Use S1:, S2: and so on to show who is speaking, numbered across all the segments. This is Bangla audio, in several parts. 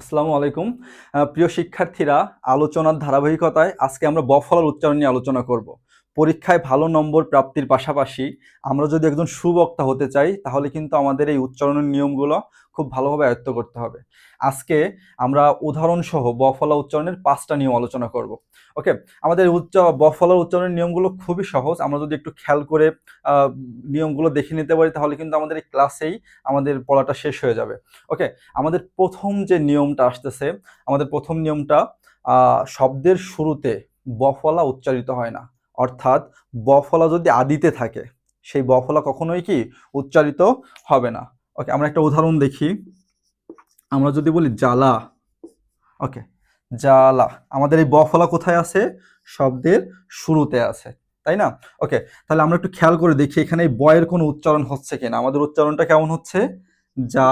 S1: আসসালামু আলাইকুম। প্রিয় শিক্ষার্থীরা আলোচনার ধারাবাহিকতায় আজকে আমরা বফলার উচ্চারণ নিয়ে আলোচনা করব। পরীক্ষায় ভালো নম্বর প্রাপ্তির পাশাপাশি আমরা যদি একজন সুবক্তা হতে চাই, তাহলে কিন্তু আমাদের এই উচ্চারণের নিয়মগুলো খুব ভালোভাবে আয়ত্ত করতে হবে। আজকে আমরা উদাহরণসহ বফলা উচ্চারণের পাঁচটা নিয়ম আলোচনা করব। ওকে, আমাদের উচ্চ বফলার উচ্চারণের নিয়মগুলো খুবই সহজ। আমরা যদি একটু খেয়াল করে নিয়মগুলো দেখে নিতে পারি, তাহলে কিন্তু আমাদের এই ক্লাসেই আমাদের পড়াটা শেষ হয়ে যাবে। ওকে, আমাদের প্রথম যে নিয়মটা আসতেছে, আমাদের প্রথম নিয়মটা শব্দের শুরুতে বফলা উচ্চারিত হয় না। অর্থাৎ বফলা যদি আদিতে থাকে, সেই বফলা কখনোই কি উচ্চারিত হবে না। ওকে আমরা একটা উদাহরণ দেখি। আমরা যদি বলি জ্বালা ওকে জ্বালা, আমাদের এই বফলা কোথায় আছে? শব্দের শুরুতে আছে, তাই না? ওকে তাহলে আমরা একটু খেয়াল করে দেখি এখানে এই বয়ের কোনো উচ্চারণ হচ্ছে কিনা। আমাদের উচ্চারণটা কেমন হচ্ছে? যা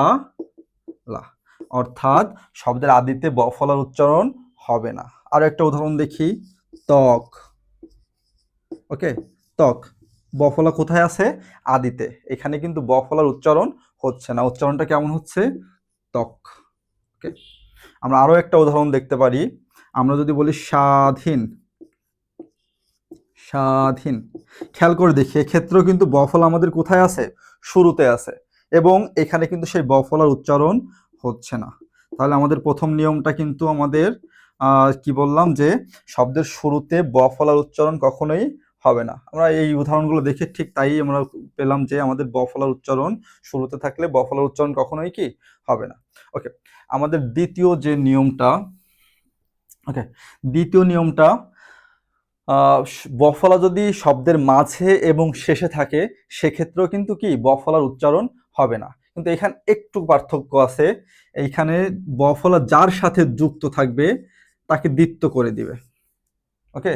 S1: লা অর্থাৎ শব্দের আদিতে বফলার উচ্চারণ হবে না। আরও একটা উদাহরণ দেখি, ত্বক। ওকে, ত্বক। বফলা কোথায় আছে? আদিতে। এখানে কিন্তু বফলার উচ্চারণ হচ্ছে না। উচ্চারণটা কেমন হচ্ছে? ত্বক। ওকে, আমরা আরও একটা উদাহরণ দেখতে পারি। আমরা যদি বলি স্বাধীন। স্বাধীন। খেয়াল করে দেখি, এক্ষেত্রেও কিন্তু বফলা আমাদের কোথায় আছে? শুরুতে আছে। এবং এখানে কিন্তু সেই বফলার উচ্চারণ হচ্ছে না। তাহলে আমাদের প্রথম নিয়মটা কিন্তু আমাদের কি বললাম যে, শব্দের শুরুতে বফলার উচ্চারণ কখনোই হবে না। আমরা এই উদাহরণগুলো দেখে ঠিক তাই আমরা পেলাম যে আমাদের বফলার উচ্চারণ শুরুতে থাকলে বফলার উচ্চারণ কখনোই কি হবে না। ওকে আমাদের দ্বিতীয় যে নিয়মটা ওকে দ্বিতীয় নিয়মটা বফলা যদি শব্দের মাঝে এবং শেষে থাকে, সেক্ষেত্রেও কিন্তু কি বফলার উচ্চারণ হবে না। কিন্তু এখানে একটু পার্থক্য আছে, এইখানে বফলা যার সাথে যুক্ত থাকবে, তাকে দ্বিত্ব করে দিবে। ওকে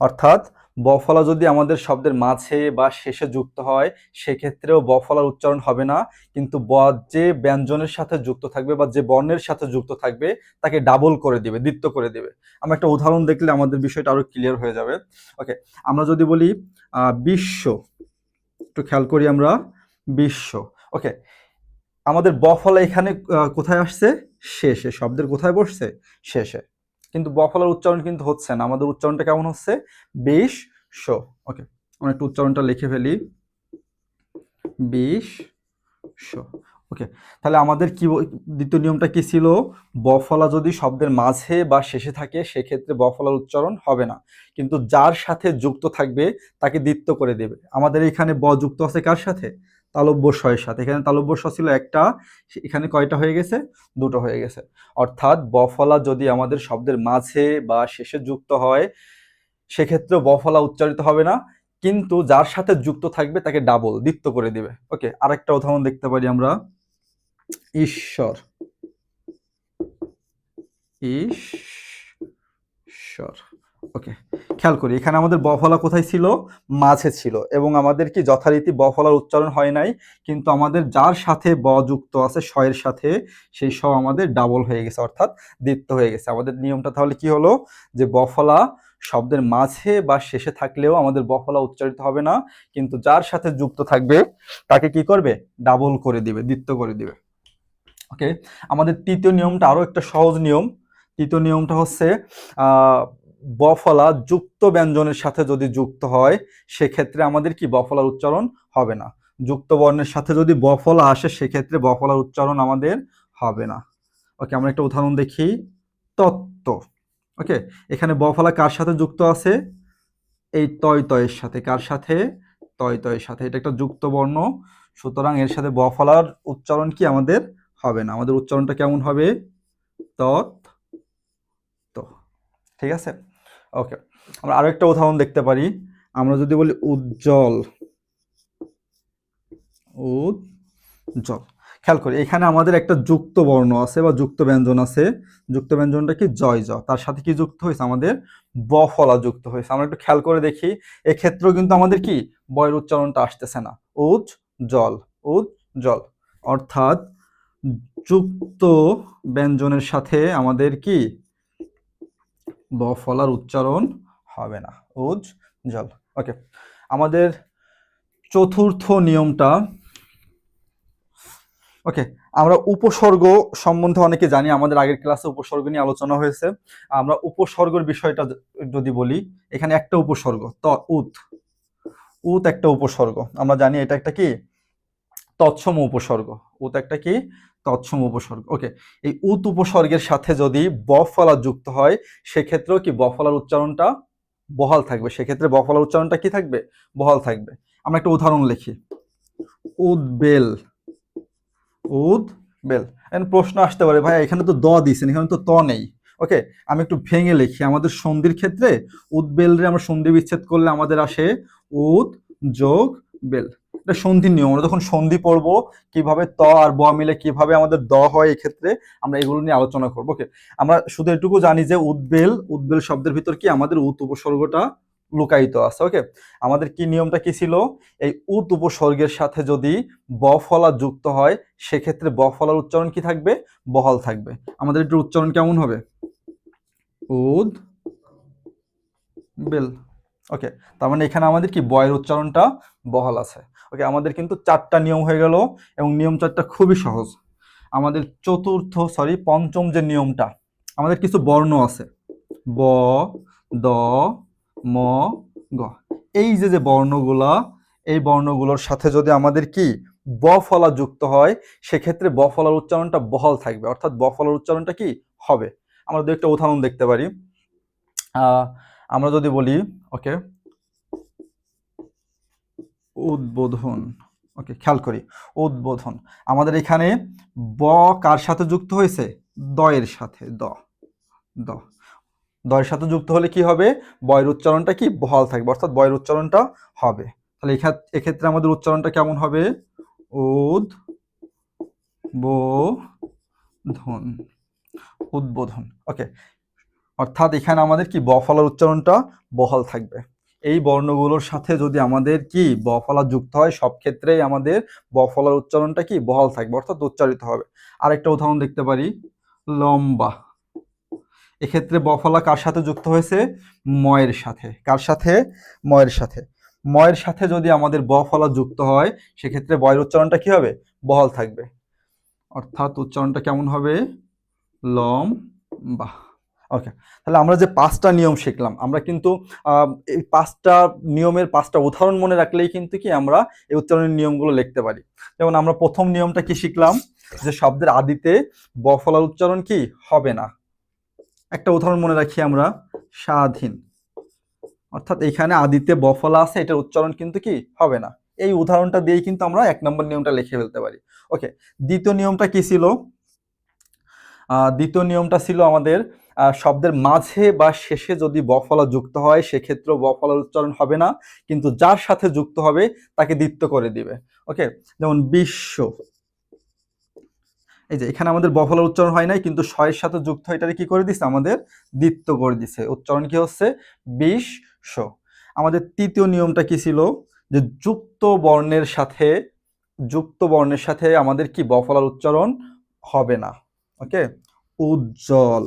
S1: অর্থাৎ বফলা যদি আমাদের শব্দের মাঝে বা শেষে যুক্ত হয়, সেক্ষেত্রেও বফলার উচ্চারণ হবে না। কিন্তু ব যে ব্যঞ্জনের সাথে যুক্ত থাকবে বা যে বর্ণের সাথে যুক্ত থাকবে, তাকে ডাবল করে দিবে, দ্বিত্ব করে দিবে। আমরা একটা উদাহরণ দেখলে আমাদের বিষয়টা আরও ক্লিয়ার হয়ে যাবে। ওকে আমরা যদি বলি বিশ্ব। একটু খেয়াল করি আমরা, বিশ্ব। ওকে আমাদের বফলা এখানে কোথায় আসছে? শেষে। শব্দের কোথায় বসছে? শেষে। কিন্তু বফলার উচ্চারণ কিন্তু হচ্ছে না। আমাদের উচ্চারণটা কেমন হচ্ছে? বিশ শো। ওকে আমরা একটু উচ্চারণটা লিখে ফেলি। বিশ শো। ওকে তাহলে আমাদের কি দ্বিতীয় নিয়মটা কি ছিল? বফলা যদি শব্দের মাঝে বা শেষে থাকে, সেক্ষেত্রে বফলার উচ্চারণ হবে না। কিন্তু যার সাথে যুক্ত থাকবে, তাকে দ্বিত্ব করে দেবে। আমাদের এখানে ব যুক্ত আছে কার সাথে? তালব্য শয়ের সাথে। এখানে তালব্য শ ছিল একটা সে- এখানে কয়টা হয়ে গেছে? দুটো হয়ে গেছে। অর্থাৎ বফলা যদি আমাদের শব্দের মাঝে বা শেষে যুক্ত হয় সেক্ষেত্রে বফলা উচ্চারিত হবে না, কিন্তু যার সাথে যুক্ত থাকবে তাকে ডাবল, দ্বিত্ব করে দিবে। ওকে, আরেকটা উদাহরণ দেখতে পারি আমরা। ঈশ্বর। ঈশ্বর। ওকে খেয়াল করি, এখানে আমাদের বফলা কোথায় ছিল? মাঝে ছিল। এবং আমাদের কি যথারীতি বফলার উচ্চারণ হয় নাই? কিন্তু আমাদের যার সাথে ব যুক্ত আছে শ এর সাথে, সেই শ আমাদের ডাবল হয়ে গেছে, অর্থাৎ দ্বিত্ব হয়ে গেছে। আমাদের নিয়মটা তাহলে কি হলো? যে বফলা শব্দের মাঝে বা শেষে থাকলেও আমাদের বফলা উচ্চারিত হবে না, কিন্তু যার সাথে যুক্ত থাকবে, তাকে কি করবে? ডাবল করে দিবে, দ্বিত্ব করে দিবে। ওকে আমাদের তৃতীয় নিয়মটা আরও একটা সহজ নিয়ম। তৃতীয় নিয়মটা হচ্ছে বফলা যুক্ত ব্যঞ্জনের সাথে যদি যুক্ত হয়, সেক্ষেত্রে আমাদের কি বফলার উচ্চারণ হবে না। যুক্ত বর্ণের সাথে যদি বফলা আসে, সেক্ষেত্রে বফলার উচ্চারণ আমাদের হবে না। ওকে, আমরা একটা উদাহরণ দেখি। তত্ত্ব। ওকে, এখানে বফলা কার সাথে যুক্ত আছে? এই তয় তয়ের সাথে। কার সাথে? তয় তয়ের সাথে। এটা একটা যুক্ত বর্ণ। সুতরাং এর সাথে বফলার উচ্চারণ কি আমাদের হবে না। আমাদের উচ্চারণটা কেমন হবে? তৎ তো ঠিক আছে? ওকে আমরা আরও একটা উদাহরণ দেখতে পারি। আমরা যদি বলি উজ্জ্বল। উজ্জ্বল। খেয়াল করি, এখানে আমাদের একটা যুক্ত বর্ণ আছে বা যুক্ত ব্যঞ্জন আছে। যুক্ত ব্যঞ্জনটা কি? জয় জ তার সাথে কি যুক্ত হয়েছে? আমাদের বফলা যুক্ত হয়েছে। আমরা একটু খেয়াল করে দেখি। এক্ষেত্রেও কিন্তু আমাদের কি? বয়ের উচ্চারণটা আসতেছে না। উজ জল উজ জল অর্থাৎ যুক্ত ব্যঞ্জনের সাথে আমাদের কি? বফলার উচ্চারণ হবে না। উজ জল। ওকে আমাদের চতুর্থ নিয়মটা ওকে আমরা উপসর্গ সম্বন্ধে অনেকে জানি, আমাদের আগের ক্লাসে উপসর্গ নিয়ে আলোচনা হয়েছে। আমরা উপসর্গের বিষয়টা যদি বলি, এখানে একটা উপসর্গ, ত, উত। উত একটা উপসর্গ। আমরা জানি এটা একটা কি? তৎসম উপসর্গ। উত একটা কি? তৎসম উপসর্গ। ওকে এই উত উপসর্গের সাথে যদি বফলা যুক্ত হয়, সেক্ষেত্রেও কি বফলার উচ্চারণটা বহাল থাকবে? সেক্ষেত্রে বফলার উচ্চারণটা কি থাকবে? বহাল থাকবে। আমরা একটা উদাহরণ লিখি। উদ্বেল। উদ বেল এখন প্রশ্ন আসতে পারে ভাই এখানে তো দ দিয়েছেন এখানে তো ত নেই। ওকে আমি একটু ভেঙে লিখি। আমাদের সন্ধির ক্ষেত্রে উদ্বেলরে আমরা সন্ধি বিচ্ছেদ করলে আমাদের আসে উদ যোগ বেল এটা সন্ধির নিয়ম। আমরা যখন সন্ধি পড়ব, কীভাবে ত আর ব মিলে কীভাবে আমাদের দ হয় এই ক্ষেত্রে আমরা এগুলো নিয়ে আলোচনা করব। ওকে আমরা শুধু এটুকু জানি যে উদ্বেল উদ্বেল শব্দের ভিতর কি আমাদের উত উপসর্গটা লুকায়িত আছে। ওকে আমাদের কি নিয়মটা কি ছিল? এই উত উপসর্গের সাথে যদি বফলা যুক্ত হয়, সেক্ষেত্রে ব ফলার উচ্চারণ কি থাকবে? বহাল থাকবে। আমাদের একটু উচ্চারণ কেমন হবে? উদ বেল। ওকে তার মানে এখানে আমাদের কি বয়ের উচ্চারণটা বহাল আছে। ওকে আমাদের কিন্তু চারটা নিয়ম হয়ে গেল এবং নিয়ম চারটা খুবই সহজ। আমাদের চতুর্থ সরি পঞ্চম যে নিয়মটা, আমাদের কিছু বর্ণ আছে। ব, দ, ম, গ। এই যে যে বর্ণগুলা, এই বর্ণগুলোর সাথে যদি আমাদের কি ব ফলা যুক্ত হয়, সেক্ষেত্রে ব ফলার উচ্চারণটা বহাল থাকবে। অর্থাৎ ব ফলার উচ্চারণটা কি হবে? আমরা দু একটা উদাহরণ দেখতে পারি। আমরা যদি বলি ওকে উদ্বোধন। ওকে, খেয়াল করি। উদ্বোধন। আমাদের এখানে ব কার সাথে যুক্ত হয়েছে? দয়ের সাথে, দ। দ। দয়ের সাথে যুক্ত হলে কি হবে? বয়ের উচ্চারণটা কি? বহাল থাকবে। অর্থাৎ বয়ের উচ্চারণটা হবে। তাহলে এক্ষেত্রে আমাদের উচ্চারণটা কেমন হবে? উদ বোধন উদ্বোধন। ওকে। অর্থাৎ এখানে আমাদের কি? ব বফলার উচ্চারণটা বহাল থাকবে। এই বর্ণগুলোর সাথে যদি আমাদের কি বফলা যুক্ত হয়, সব ক্ষেত্রেই আমাদের বফলার উচ্চারণটা কি? বহাল থাকবে, অর্থাৎ উচ্চারিত হবে। আরেকটা উদাহরণ দেখতে পারি। লম্বা। এক্ষেত্রে বফলা কার সাথে যুক্ত হয়েছে? ময়ের সাথে। কার সাথে? ময়ের সাথে। ময়ের সাথে যদি আমাদের বফলা যুক্ত হয়, সেক্ষেত্রে বয়ের উচ্চারণটা কি হবে? বহাল থাকবে। অর্থাৎ উচ্চারণটা কেমন হবে? লম বাহ ওকে তাহলে আমরা যে পাঁচটা নিয়ম শিখলাম, আমরা কিন্তু এই পাঁচটা নিয়মের পাঁচটা উদাহরণ মনে রাখলেই কিন্তু কি আমরা এই উচ্চারণের নিয়মগুলো লিখতে পারি। যেমন আমরা প্রথম নিয়মটা কি শিখলাম? যে শব্দের আদিতে বফলার উচ্চারণ কি? হবে না। একটা উদাহরণ মনে রাখি আমরা, স্বাধীন। অর্থাৎ এখানে আদিতে বফলা আছে, এটার উচ্চারণ কিন্তু কি? হবে না। এই উদাহরণটা দিয়েই কিন্তু আমরা এক নম্বর নিয়মটা লিখে ফেলতে পারি। ওকে দ্বিতীয় নিয়মটা কি ছিল? দ্বিতীয় নিয়মটা ছিল আমাদের শব্দের মাঝে বা শেষে যদি বফলা যুক্ত হয়, সেক্ষেত্রেও বফলার উচ্চারণ হবে না, কিন্তু যার সাথে যুক্ত হবে, তাকে দ্বিত্ব করে দিবে। ওকে? যেমন বিশ্ব। এই যে, এখানে আমাদের বফলার উচ্চারণ হয় নাই, কিন্তু শয়ের সাথে যুক্ত হয় এটাকে কি করে দিচ্ছে আমাদের দ্বিত্ব করে দিছে। উচ্চারণ কি হচ্ছে? বিশ আমাদের তৃতীয় নিয়মটা কি ছিল? যে, যুক্ত বর্ণের সাথে, যুক্ত বর্ণের সাথে আমাদের কি বফলার উচ্চারণ হবে না। ওকে উজ্জ্বল।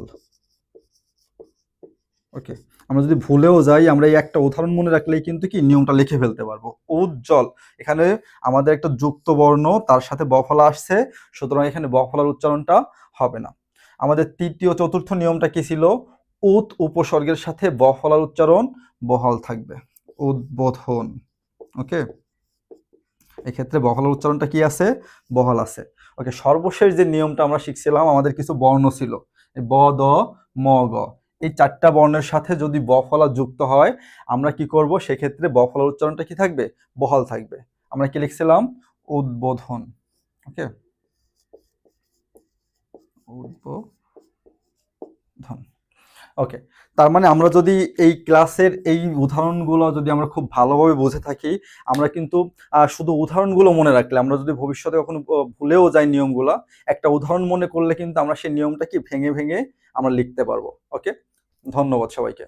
S1: ওকে আমরা যদি ভুলেও যাই, আমরা এই একটা উদাহরণ মনে রাখলেই কিন্তু কি? নিয়মটা লিখে ফেলতে পারব। উজ্জ্বল। এখানে আমাদের একটা যুক্ত বর্ণ তার সাথে বফলা আসছে, সুতরাং এখানে বফলার উচ্চারণটা হবে না। আমাদের তৃতীয়, চতুর্থ নিয়মটা কি ছিল? উত উপসর্গের সাথে বফলার উচ্চারণ বহাল থাকবে। উদ্বোধন। ওকে এক্ষেত্রে বহলার উচ্চারণটা কি আছে? বহাল আছে। ওকে, সর্বশেষ যে নিয়মটা আমরা শিখছিলাম, আমাদের কিছু বর্ণ ছিল। ব, দ, ম, গ। এই চারটা বর্ণের সাথে যদি ব ফলা যুক্ত হয়, আমরা কি করব? সেক্ষেত্রে ফলার উচ্চারণটা কি থাকবে? বহাল থাকবে। আমরা কি লিখছিলাম? উদ্বোধন। ওকে? উদ্বোধন। ওকে তার মানে আমরা যদি এই ক্লাসের এই উদাহরণগুলো যদি আমরা খুব ভালোভাবে বুঝে থাকি, আমরা কিন্তু শুধু উদাহরণগুলো মনে রাখলে, আমরা যদি ভবিষ্যতে কখনো ভুলেও যাই নিয়মগুলো, একটা উদাহরণ মনে করলে কিন্তু আমরা সেই নিয়মটা কি ভেঙে ভেঙে আমরা লিখতে পারব। ওকে ধন্যবাদ সবাইকে।